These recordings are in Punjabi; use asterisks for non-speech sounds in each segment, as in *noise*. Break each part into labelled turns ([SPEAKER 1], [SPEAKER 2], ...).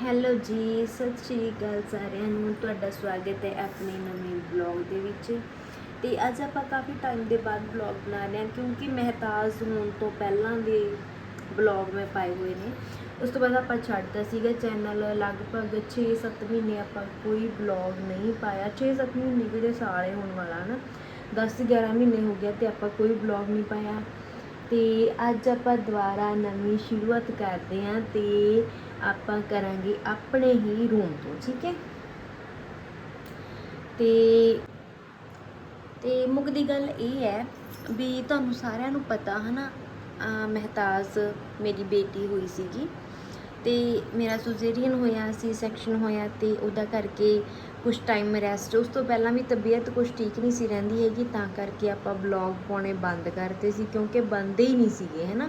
[SPEAKER 1] ਹੈਲੋ ਜੀ, ਸਤਿ ਸ਼੍ਰੀ ਅਕਾਲ ਸਾਰਿਆਂ ਨੂੰ। ਤੁਹਾਡਾ ਸਵਾਗਤ ਹੈ ਆਪਣੇ ਨਵੇਂ ਵਲੌਗ ਦੇ ਵਿੱਚ। ਤੇ ਅੱਜ ਆਪਾਂ ਕਾਫੀ ਟਾਈਮ ਦੇ ਬਾਅਦ ਵਲੌਗ ਬਣਾ ਰਹੇ ਹਾਂ ਕਿਉਂਕਿ ਮਹਿਤਾਜ ਹੋਣ ਤੋਂ ਪਹਿਲਾਂ ਦੇ ਵਲੌਗ ਮੈਂ ਪਾਏ ਹੋਏ ਨੇ। ਉਸ ਤੋਂ ਬਾਅਦ ਆਪਾਂ ਛੱਡਤਾ ਸੀਗਾ ਚੈਨਲ। ਲਗਭਗ 6-7 ਮਹੀਨੇ ਆਪਾਂ ਕੋਈ ਵਲੌਗ ਨਹੀਂ ਪਾਇਆ। 6-7 ਮਹੀਨੇ ਕਿਹੜੇ ਸਾਲੇ ਹੋਣ ਵਾਲਾ ਨਾ। 10-11 ਮਹੀਨੇ ਹੋ ਗਿਆ ਤੇ ਆਪਾਂ ਕੋਈ ਵਲੌਗ ਨਹੀਂ ਪਾਇਆ। ਤੇ ਅੱਜ ਆਪਾਂ ਦੁਬਾਰਾ ਨਵੀਂ ਸ਼ੁਰੂਆਤ ਕਰਦੇ ਹਾਂ ਤੇ ਆਪਾਂ ਕਰਾਂਗੇ ਆਪਣੇ ਹੀ ਰੂਮ ਤੋਂ, ਠੀਕ ਹੈ? ਤੇ ਤੇ ਮੁੱਕਦੀ ਗੱਲ ਇਹ ਹੈ ਵੀ ਤੁਹਾਨੂੰ ਸਾਰਿਆਂ ਨੂੰ ਪਤਾ, ਹਨਾ, ਅਹ ਮਹਿਤਾਜ ਮੇਰੀ ਬੇਟੀ ਹੋਈ ਸੀਗੀ ਤੇ ਮੇਰਾ ਸੁਜ਼ੇਰੀਅਨ ਹੋਇਆ ਸੀ ਸੈਕਸ਼ਨ ਹੋਇਆ ਤੇ ਉਹਦਾ ਕਰਕੇ ਕੁਝ ਟਾਈਮ ਰੈਸਟ ਉਸ ਤੋਂ ਪਹਿਲਾਂ ਵੀ ਤਬੀਅਤ ਕੁਝ ਠੀਕ ਨਹੀਂ ਸੀ ਰਹਿੰਦੀ ਹੈਗੀ, ਤਾਂ ਕਰਕੇ ਆਪਾਂ ਵਲੌਗ ਪਾਉਣੇ ਬੰਦ ਕਰਤੇ ਸੀ ਕਿਉਂਕਿ ਬੰਦੇ ਹੀ ਨਹੀਂ ਸੀਗੇ, ਹੈਨਾ?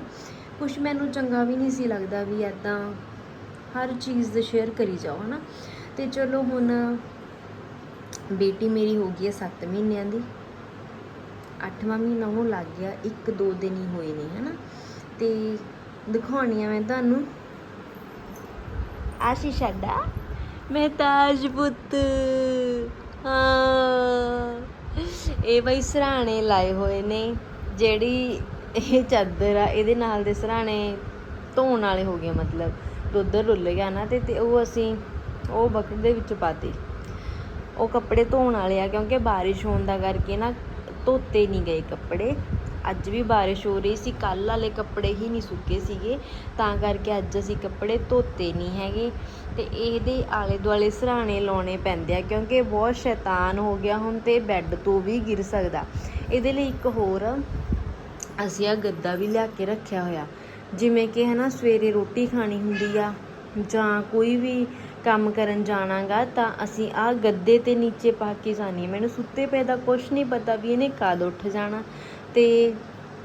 [SPEAKER 1] ਕੁਝ ਮੈਨੂੰ ਚੰਗਾ ਵੀ ਨਹੀਂ ਸੀ ਲੱਗਦਾ ਵੀ ਐਦਾਂ ਹਰ ਚੀਜ਼ ਦੇ ਸ਼ੇਅਰ ਕਰੀ ਜਾਓ, ਹਨਾ? ਤੇ ਚਲੋ ਹੁਣ ਬੇਟੀ ਮੇਰੀ ਹੋ ਗਈ ਹੈ 7 ਮਹੀਨਿਆਂ ਦੀ। 8ਵਾਂ ਮਹੀਨਾ ਉਹਨੂੰ ਲੱਗ ਗਿਆ, ਇੱਕ ਦੋ ਦਿਨ ਹੀ ਹੋਏ ਨੇ, ਹਨਾ? ਤੇ ਦਿਖਾਉਣੀ ਆ ਮੈਂ ਤੁਹਾਨੂੰ। ਆਸ਼ੀ ਸਾਡਾ। ਮਹਿਤਾਜ ਪੁੱਤ। ਹਾਂ। ਇਹ ਬਈ ਸਰਾਣੇ ਲਾਏ ਹੋਏ ਨੇ, ਜਿਹੜੀ ਇਹ ਚਾਦਰ ਆ, ਇਹਦੇ ਨਾਲ ਦੇ ਸਰਾਣੇ ਧੋਣ ਵਾਲੇ ਹੋ ਗਏ ਮਤਲਬ। ਦੁੱਧ ਰੁੱਲ ਗਿਆ ਨਾ ਤੇ ਤੇ ਉਹ ਅਸੀਂ ਉਹ ਬਕਟ ਦੇ ਵਿੱਚ ਪਾਤੇ। ਉਹ ਕੱਪੜੇ ਧੋਣ ਵਾਲੇ ਆ, ਕਿਉਂਕਿ ਬਾਰਿਸ਼ ਹੋਣ ਦਾ ਕਰਕੇ ਨਾ ਧੋਤੇ ਨਹੀਂ ਗਏ ਕੱਪੜੇ। ਅੱਜ ਵੀ ਬਾਰਿਸ਼ ਹੋ ਰਹੀ ਸੀ ਕੱਲ ਵਾਲੇ ਕੱਪੜੇ ਹੀ ਨਹੀਂ ਸੁੱਕੇ ਸੀਗੇ। ਤਾਂ ਕਰਕੇ ਅੱਜ ਅਸੀਂ ਕੱਪੜੇ ਧੋਤੇ ਨਹੀਂ ਹੈਗੇ। ਤੇ ਇਹਦੇ ਆਲੇ ਦੁਆਲੇ ਸਰਾਣੇ ਲਾਉਣੇ ਪੈਂਦੇ ਆ, ਕਿਉਂਕਿ ਬਹੁਤ ਸ਼ੈਤਾਨ ਹੋ ਗਿਆ ਹੁਣ ਤੇ ਬੈੱਡ ਤੋਂ ਵੀ ਗਿਰ ਸਕਦਾ। ਇਹਦੇ ਲਈ ਇੱਕ ਹੋਰ ਅਸੀਂ ਆ ਗੱਦਾ ਵੀ ਲਿਆ ਕੇ ਰੱਖਿਆ ਹੋਇਆ। ਜਿਵੇਂ ਕਿ ਹੈ ਨਾ ਸਵੇਰੇ ਰੋਟੀ ਖਾਣੀ ਹੁੰਦੀ ਆ ਜਾਂ ਕੋਈ ਵੀ ਕੰਮ ਕਰਨ ਜਾਣਾਗਾ ਤਾਂ ਅਸੀਂ ਆ ਗੱਦੇ ਤੇ ਨੀਚੇ ਪਾ ਕੇ ਜਾਣੀ ਮੈਨੂੰ ਸੁੱਤੇ ਪਏ ਦਾ ਕੁਝ ਨਹੀਂ ਪਤਾ ਵੀ ਇਹਨੇ ਕਦ ਉੱਠ ਜਾਣਾ। ਤੇ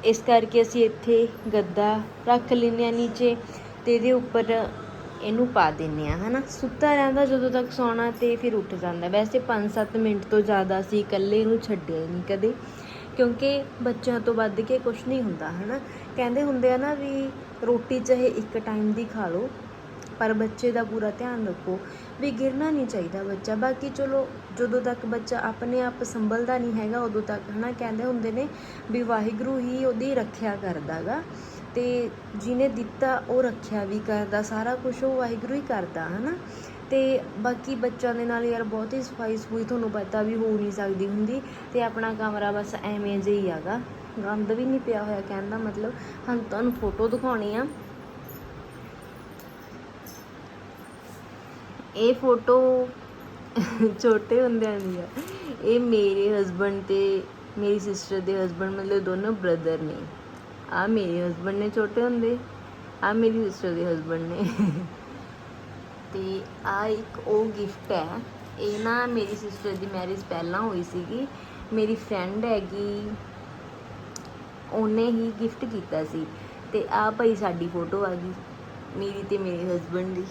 [SPEAKER 1] ਇਸ ਕਰਕੇ ਅਸੀਂ ਇੱਥੇ ਗੱਦਾ ਰੱਖ ਲੈਂਦੇ ਆ ਨੀਚੇ ਤੇ ਇਹਦੇ ਉੱਪਰ ਇਹਨੂੰ ਪਾ ਦਿੰਨੇ ਆ ਹਨਾ। ਸੁੱਤਾ ਰਹਿੰਦਾ ਜਦੋਂ ਤੱਕ ਸੌਣਾ ਤੇ ਫਿਰ ਉੱਠ ਜਾਂਦਾ। ਵੈਸੇ 5-7 ਮਿੰਟ ਤੋਂ ਜ਼ਿਆਦਾ ਅਸੀਂ ਇਕੱਲੇ ਨੂੰ ਛੱਡਿਆ ਹੀ ਨਹੀਂ ਕਦੇ। ਕਿਉਂਕਿ ਬੱਚਿਆਂ ਤੋਂ ਵੱਧ ਕੇ ਕੁਝ ਨਹੀਂ ਹੁੰਦਾ, ਹਨਾ? ਕਹਿੰਦੇ ਹੁੰਦੇ ਆ ਨਾ ਵੀ ਰੋਟੀ ਚਾਹੇ ਇੱਕ ਟਾਈਮ ਦੀ ਖਾ ਲਓ, ਪਰ ਬੱਚੇ ਦਾ ਪੂਰਾ ਧਿਆਨ ਰੱਖੋ ਵੀ ਗਿਰਨਾ ਨਹੀਂ ਚਾਹੀਦਾ ਬੱਚਾ। ਬਾਕੀ ਚਲੋ, ਜਦੋਂ ਤੱਕ ਬੱਚਾ ਆਪਣੇ ਆਪ ਸੰਭਲਦਾ ਨਹੀਂ ਹੈਗਾ, ਉਦੋਂ ਤੱਕ, ਹਨਾ? ਕਹਿੰਦੇ ਹੁੰਦੇ ਨੇ ਵੀ ਵਾਹਿਗੁਰੂ ਹੀ ਉਹਦੀ ਰੱਖਿਆ ਕਰਦਾਗਾ ਤੇ ਜਿਹਨੇ ਦਿੱਤਾ ਉਹ ਰੱਖਿਆ ਵੀ ਕਰਦਾ, ਸਾਰਾ ਕੁਝ ਉਹ ਵਾਹਿਗੁਰੂ ਹੀ ਕਰਦਾ, ਹਨਾ? ਅਤੇ ਬਾਕੀ ਬੱਚਿਆਂ ਦੇ ਨਾਲ ਯਾਰ ਬਹੁਤ ਹੀ ਸਫ਼ਾਈ ਸਫੂਈ ਤੁਹਾਨੂੰ ਪਤਾ ਵੀ ਹੋ ਨਹੀਂ ਸਕਦੀ ਹੁੰਦੀ ਅਤੇ ਆਪਣਾ ਕਮਰਾ ਬਸ ਐਵੇਂ ਜਿਹਾ ਹੀ ਹੈਗਾ। ਗੰਦ ਵੀ ਨਹੀਂ ਪਿਆ ਹੋਇਆ ਕਹਿਣ ਦਾ ਮਤਲਬ। ਹਾਂ ਤੁਹਾਨੂੰ ਫੋਟੋ ਦਿਖਾਉਣੀ ਆ। ਇਹ ਫੋਟੋ *laughs* ਛੋਟੇ ਹੁੰਦਿਆਂ ਦੀ ਆ। ਇਹ ਮੇਰੇ ਹਸਬੰਡ ਤੇ ਮੇਰੀ ਸਿਸਟਰ ਦੇ ਹਸਬੰਡ ਮਤਲਬ ਦੋਨੋਂ ਬ੍ਰਦਰ ਨੇ। ਆ ਮੇਰੇ ਹਸਬੰਡ ਨੇ ਛੋਟੇ ਹੁੰਦੇ ਆ ਮੇਰੀ ਸਿਸਟਰ ਦੇ ਹਸਬੰਡ ਨੇ। *laughs* ਤੇ ਆ ਇੱਕ ਉਹ ਗਿਫਟ ਹੈ। ਇਹ ਨਾ ਮੇਰੀ ਸਿਸਟਰ ਦੀ ਮੈਰਿਜ ਪਹਿਲਾਂ ਹੋਈ ਸੀਗੀ। ਮੇਰੀ ਫਰੈਂਡ ਹੈਗੀ, ਉਹਨੇ ਹੀ ਗਿਫਟ ਕੀਤਾ ਸੀ। ਤੇ ਆ ਭਾਈ ਸਾਡੀ ਫੋਟੋ ਆ ਗਈ, ਮੇਰੀ ਤੇ ਮੇਰੇ ਹਸਬੰਡ ਦੀ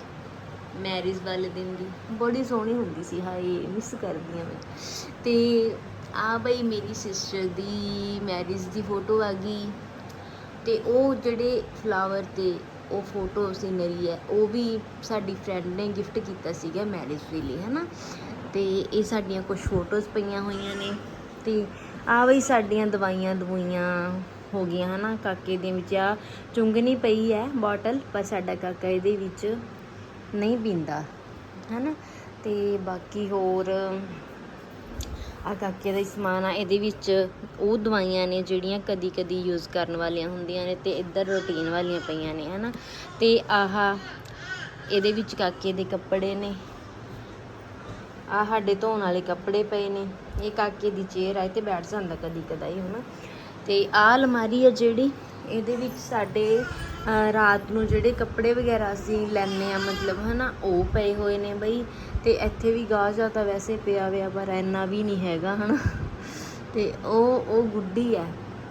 [SPEAKER 1] ਮੈਰਿਜ ਵਾਲੇ ਦਿਨ ਦੀ। ਬੜੀ ਸੋਹਣੀ ਹੁੰਦੀ ਸੀ, ਹਾਏ ਮਿਸ ਕਰਦੀ ਹਾਂ ਮੈਂ। ਤੇ ਆ ਬਈ ਮੇਰੀ ਸਿਸਟਰ ਦੀ ਮੈਰਿਜ ਦੀ ਫੋਟੋ ਆ ਗਈ। ਤੇ ਉਹ ਜਿਹੜੇ ਫਲਾਵਰ ਤੇ ਉਹ ਫੋਟੋ ਸੀਨਰੀ ਹੈ, ਉਹ ਵੀ ਸਾਡੀ ਫਰੈਂਡ ਨੇ ਗਿਫਟ ਕੀਤਾ ਸੀਗਾ ਮੈਰਿਜ ਦੇ ਲਈ, ਹਨਾ? ਤੇ ਇਹ ਸਾਡੀਆਂ ਕੁਝ ਫੋਟੋਜ਼ ਪਈਆਂ ਹੋਈਆਂ ਨੇ ਤੇ ਆ ਵੀ ਸਾਡੀਆਂ ਦਵਾਈਆਂ ਦਵਾਈਆਂ ਹੋ ਗਈਆਂ, ਹਨਾ? ਕਾਕੇ ਦੇ ਵਿੱਚ ਆ ਚੁੰਗਣੀ ਪਈ ਹੈ ਬੋਟਲ ਪਰ ਸਾਡਾ ਕਾਕਾ ਇਹਦੇ ਵਿੱਚ ਨਹੀਂ ਪੀਂਦਾ, ਹਨਾ? ਤੇ ਬਾਕੀ ਹੋਰ ਆ ਕਾਕੇ ਦਾ ਹੀ ਸਮਾਨ ਆ, ਇਹਦੇ ਵਿੱਚ ਉਹ ਦਵਾਈਆਂ ਨੇ ਜਿਹੜੀਆਂ ਕਦੀ ਕਦੀ ਯੂਜ਼ ਕਰਨ ਵਾਲੀਆਂ ਹੁੰਦੀਆਂ ਨੇ ਤੇ ਇੱਧਰ ਰੂਟੀਨ ਵਾਲੀਆਂ ਪਈਆਂ ਨੇ, ਹਨਾ? ਤੇ ਆਹ ਇਹਦੇ ਵਿੱਚ ਕਾਕੇ ਦੇ ਕੱਪੜੇ ਨੇ। ਆ ਸਾਡੇ ਧੋਣ ਵਾਲੇ ਕੱਪੜੇ ਪਏ ਨੇ। ਇਹ ਕਾਕੇ ਦੀ ਚੇਅਰ ਆ ਤੇ ਬੈਠ ਜਾਂਦਾ ਕਦੀ ਕਦਾਈ ਹਨਾ? ਤੇ ਆ ਅਲਮਾਰੀ ਆ ਜਿਹੜੀ, ਇਹਦੇ ਵਿੱਚ ਸਾਡੇ ਰਾਤ ਨੂੰ ਜਿਹੜੇ ਕੱਪੜੇ ਵਗੈਰਾ ਅਸੀਂ ਲੈਂਦੇ ਹਾਂ, ਮਤਲਬ ਹੈ ਨਾ ਉਹ ਪਏ ਹੋਏ ਨੇ ਬਈ। ਅਤੇ ਇੱਥੇ ਵੀ ਗਾਹ ਜਾ ਤਾਂ ਵੈਸੇ ਪਿਆ ਹੋਇਆ, ਪਰ ਇੰਨਾ ਵੀ ਨਹੀਂ ਹੈਗਾ ਹੈ ਨਾ ਅਤੇ ਉਹ ਉਹ ਗੁੱਡੀ ਹੈ।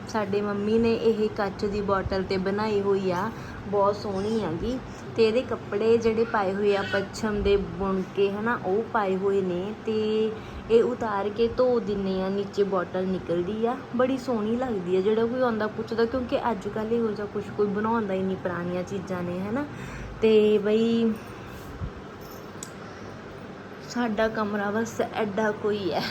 [SPEAKER 1] ਸਾਡੇ ਮੰਮੀ ਨੇ ਇਹ ਕੱਚ ਦੀ ਬੋਟਲ ਤੇ ਬਣਾਈ ਹੋਈ ਆ। ਬਹੁਤ ਸੋਹਣੀ ਹੈਗੀ। ਤੇ ਇਹਦੇ ਕੱਪੜੇ ਜਿਹੜੇ ਪਾਏ ਹੋਏ ਆ ਪੱਛਮ ਦੇ ਬੁਣ ਕੇ ਹਨਾ, ਉਹ ਪਾਏ ਹੋਏ ਨੇ। ਤੇ ਇਹ ਉਤਾਰ ਕੇ ਧੋ ਦਿੰਨੇ ਆ, ਨੀਚੇ ਬੋਟਲ ਨਿਕਲਦੀ ਆ। ਬੜੀ ਸੋਹਣੀ ਲੱਗਦੀ ਆ, ਜਿਹੜਾ ਕੋਈ ਆਉਂਦਾ ਪੁੱਛਦਾ, ਕਿਉਂਕਿ ਅੱਜ ਕੱਲ੍ਹ ਇਹੋ ਜਿਹਾ ਕੁਝ ਕੋਈ ਬਣਾਉਂਦਾ ਹੀ ਨਹੀਂ ਪੁਰਾਣੀਆਂ ਚੀਜ਼ਾਂ ਨੇ, ਹਨਾ। ਤੇ ਬਈ ਸਾਡਾ ਕਮਰਾ ਬਸ ਐਡਾ ਕੋਈ ਹੈ।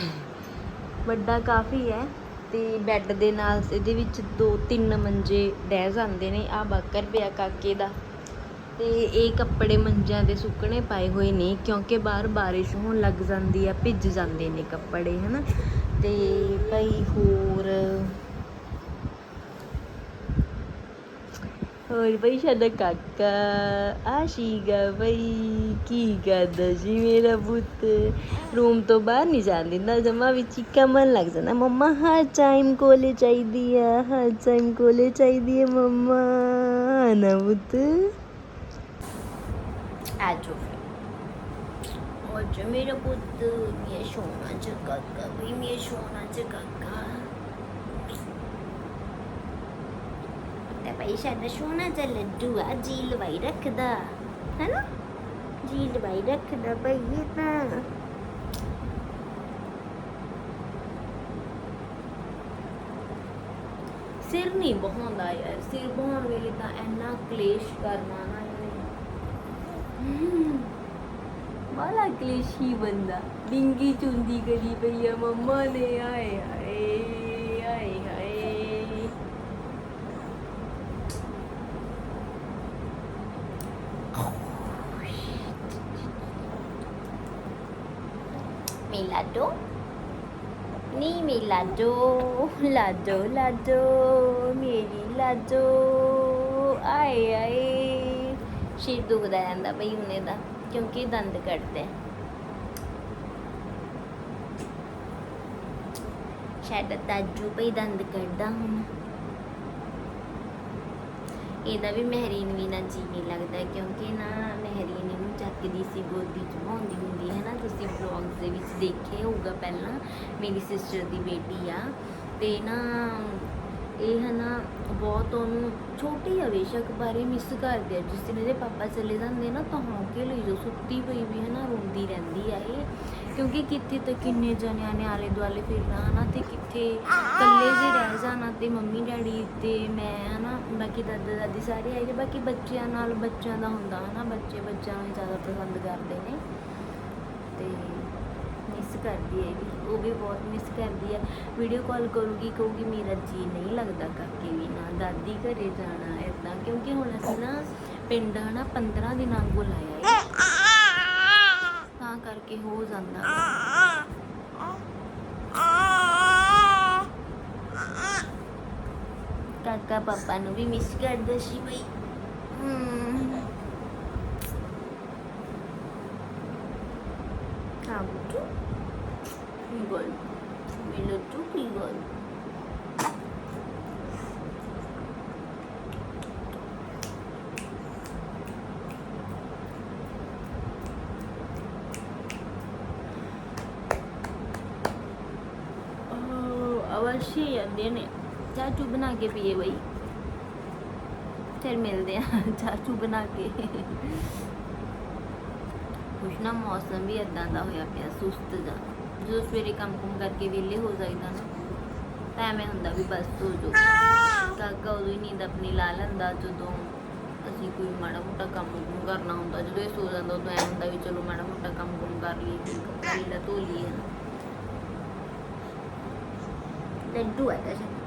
[SPEAKER 1] ਵੱਡਾ ਕਾਫੀ ਹੈ। ਤੇ ਬੈੱਡ ਦੇ ਨਾਲ ਇਹਦੇ ਵਿੱਚ ਦੋ ਤਿੰਨ ਮੰਜੇ ਡਹਿ ਜਾਂਦੇ ਨੇ ਆ ਬਾਕਰ ਪਿਆ ਕਾਕੇ ਦਾ। ਤੇ ਇਹ ਕੱਪੜੇ ਮੰਜਿਆਂ ਦੇ ਸੁੱਕਣੇ ਪਾਏ ਹੋਏ ਨੇ, ਕਿਉਂਕਿ ਬਾਹਰ ਬਾਰਿਸ਼ ਹੋਣ ਲੱਗ ਜਾਂਦੀ ਆ, ਭਿੱਜ ਜਾਂਦੇ ਨੇ ਕੱਪੜੇ, ਹਨਾ। ਤੇ ਭਾਈ ਹੋਰ ਹੋਰ ਬਈ ਸਾਡਾ ਕਾਕਾ ਬਈ ਕੀ ਕਰਦਾ ਸੀ ਮੇਰਾ ਪੁੱਤ ਰੂਮ ਤੋਂ ਬਾਹਰ ਨਹੀਂ ਜਾਣ ਦਿੰਦਾ ਜਮਾ ਵਿੱਚ ਹੀ ਕਮਨ ਲੱਗ ਜਾਂਦਾ ਮੰਮਾ ਹਰ ਟਾਈਮ ਕੋਲੇ ਚਾਹੀਦੀ ਆ ਹਰ ਟਾਈਮ ਕੋਲੇ ਚਾਹੀਦੀ ਹੈ ਮੰਮਾ ਨਾ ਪੁੱਤ ਆ ਜਾਓ ਮੇਰਾ ਪੁੱਤ ਇਹ ਸੋਨਾ ਚ ਕਾਕਾ ਬਈ ਮੇਰੇ ਸੋਨਾ ਚ ਕਾਕਾ ਤੇ ਭਾਈ ਸਾਡਾ ਸੋਨਾ ਜਿਹਾ ਲੱਡੂ ਆ ਜੀ ਲਵਾਈ ਰੱਖਦਾ, ਹੈਨਾ? ਜੀ ਲਵਾਈ ਰੱਖਦਾ ਭਾਈ ਇਹ ਤਾਂ। ਸਿਰ ਨਹੀਂ ਬਹਾਉਂਦਾ ਯਾਰ, ਸਿਰ ਬਹਾਉਣ ਵੇਲੇ ਤਾਂ ਇੰਨਾ ਕਲੇਸ਼ ਕਰਨਾ ਨਾ ਇਹਨੇ। ਬਾਲਾ ਕਲੇਸ਼ੀ ਬੰਦਾ, ਡਿੰਗੀ ਚੁੰਦੀ ਕਰੀ ਪਈ ਆ, ਮੰਮਾ ਨੇ, ਆਏ ਆਏ ਹਾਏ Milado? Ni Milado, Lado, Lado, ਮੇਰੀ ਲਾਜੋ ਆਏ ਆਏ ਸਿਰ ਦੁਖਦਾ ਜਾਂਦਾ ਬਈ ਉਹਨੇ ਦਾ ਕਿਉਂਕਿ ਦੰਦ ਕੱਢਦਾ ਸ਼ਾਇਦ ਤਾਜੂ ਪਈ ਦੰਦ ਕੱਢਦਾ ਹੁਣ ਇਹਦਾ ਵੀ ਮਹਿਰੀਨ ਵੀ ਨਾ ਜੀ ਨਹੀਂ ਲੱਗਦਾ ਕਿਉਂਕਿ ਨਾ ਮਹਿਰੀਨ ਦੀ ਸੀ ਗੋਦੀ ਚ ਹੁੰਦੀ ਹੈ ਨਾ, ਤੁਸੀਂ ਵਲੌਗਸ ਦੇ ਵਿੱਚ ਦੇਖਿਆ ਹੋਊਗਾ ਪਹਿਲਾਂ, ਮੇਰੀ ਸਿਸਟਰ ਦੀ ਬੇਟੀ ਆ, ਤੇ ਨਾ ਇਹ ਹੈ ਨਾ ਬਹੁਤ ਉਹਨੂੰ ਛੋਟੀ ਆ ਬਾਰੇ ਮਿਸ ਕਰਦੇ ਆ। ਜਿਸ ਦਿਨ ਇਹਦੇ ਪਾਪਾ ਚਲੇ ਜਾਂਦੇ ਨਾ, ਤਾਂ ਹੌਂਕੇ ਲਈ ਜੋ ਸੁੱਤੀ ਪਈ ਵੀ ਹੈ ਨਾ, ਰੋਂਦੀ ਰਹਿੰਦੀ ਆ ਇਹ। ਕਿਉਂਕਿ ਕਿੱਥੇ ਤਾਂ ਕਿੰਨੇ ਜਣਿਆਂ ਨੇ ਆਲੇ ਦੁਆਲੇ ਫਿਰਨਾ, ਹਨਾ? ਤੇ ਕਿੱਥੇ ਇਕੱਲੇ ਜੇ ਰਹਿ ਜਾਣਾ ਤੇ ਮੰਮੀ ਡੈਡੀ ਤੇ ਮੈਂ, ਹਨਾ? ਬਾਕੀ ਦਾਦਾ ਦਾਦੀ ਸਾਰੇ ਆਏ ਨੇ ਬਾਕੀ ਬੱਚਿਆਂ ਨਾਲ ਬੱਚਿਆਂ ਦਾ ਹੁੰਦਾ, ਹਨਾ? ਬੱਚੇ ਬੱਚਿਆਂ ਨੂੰ ਜ਼ਿਆਦਾ ਪਸੰਦ ਕਰਦੇ ਨੇ। ਤੇ ਮਿਸ ਕਰਦੀ ਹੈ ਵੀ, ਉਹ ਵੀ ਬਹੁਤ ਮਿਸ ਕਰਦੀ ਹੈ। ਵੀਡੀਓ ਕਾਲ ਕਰੂਗੀ, ਕਹੂਗੀ, ਮੇਰਾ ਜੀ ਨਹੀਂ ਲੱਗਦਾ ਕਾਕੇ ਵੀ ਨਾ ਦਾਦੀ ਘਰੇ ਜਾਣਾ ਇਦਾਂ ਕਿਉਂਕਿ ਹੁਣ ਅਸੀਂ ਨਾ ਪਿੰਡ, ਹਨਾ 15 ਦਿਨਾਂ ਕੋਲ ਆਇਆ ਹੈ। ਕਰਕੇ ਹੋ ਜਾਂਦਾ। ਕਾਕਾ ਪਾਪਾ ਨੂੰ ਵੀ ਮਿਸ ਕਰਦਾ ਸੀ ਬਈ। ਹਮ ਬੁੱਟੂ ਕੀ ਗੱਲ ਮੈਨੂੰ ਤੂੰ ਕੀ ਗੱਲ ਅਵਸ਼ੀ ਜਾਂਦੇ ਨੇ। ਚਾਚੂ ਬਣਾ ਕੇ ਪੀਏ ਬਈ। ਫਿਰ ਮਿਲਦੇ ਆ *laughs* ਚਾਚੂ ਬਣਾ ਕੇ। ਕੁਛ ਨਾ ਮੌਸਮ ਵੀ ਇਦਾਂ ਦਾ ਹੋਇਆ ਪਿਆ, ਸੁਸਤ ਦਾ ਜਦੋਂ ਸਵੇਰੇ ਕੰਮ ਕੁਮ ਕਰਕੇ ਵਿਹਲੇ ਹੋ ਜਾਈਦਾ ਨਾ, ਤਾਂ ਐਵੇਂ ਹੁੰਦਾ ਵੀ ਬਸ ਸੋ ਜੋ ਕਾਕਾ ਉਦੋਂ ਹੀ ਨੀਂਦ ਆਪਣੀ ਲਾ ਲੈਂਦਾ, ਜਦੋਂ ਅਸੀਂ ਕੋਈ ਮਾੜਾ ਮੋਟਾ ਕੰਮ ਕੁਮ ਕਰਨਾ ਹੁੰਦਾ, ਜਦੋਂ ਇਹ ਸੋ ਜਾਂਦਾ, ਉਦੋਂ ਐਂ ਹੁੰਦਾ ਵੀ ਚਲੋ ਮਾੜਾ ਮੋਟਾ ਕੰਮ ਕੁਮ ਕਰ ਲਈਏ ਕੋਈ ਧੋ ਲਈਏ ਨਾ ਲੱਡੂ ਹੈ ਤਾਂ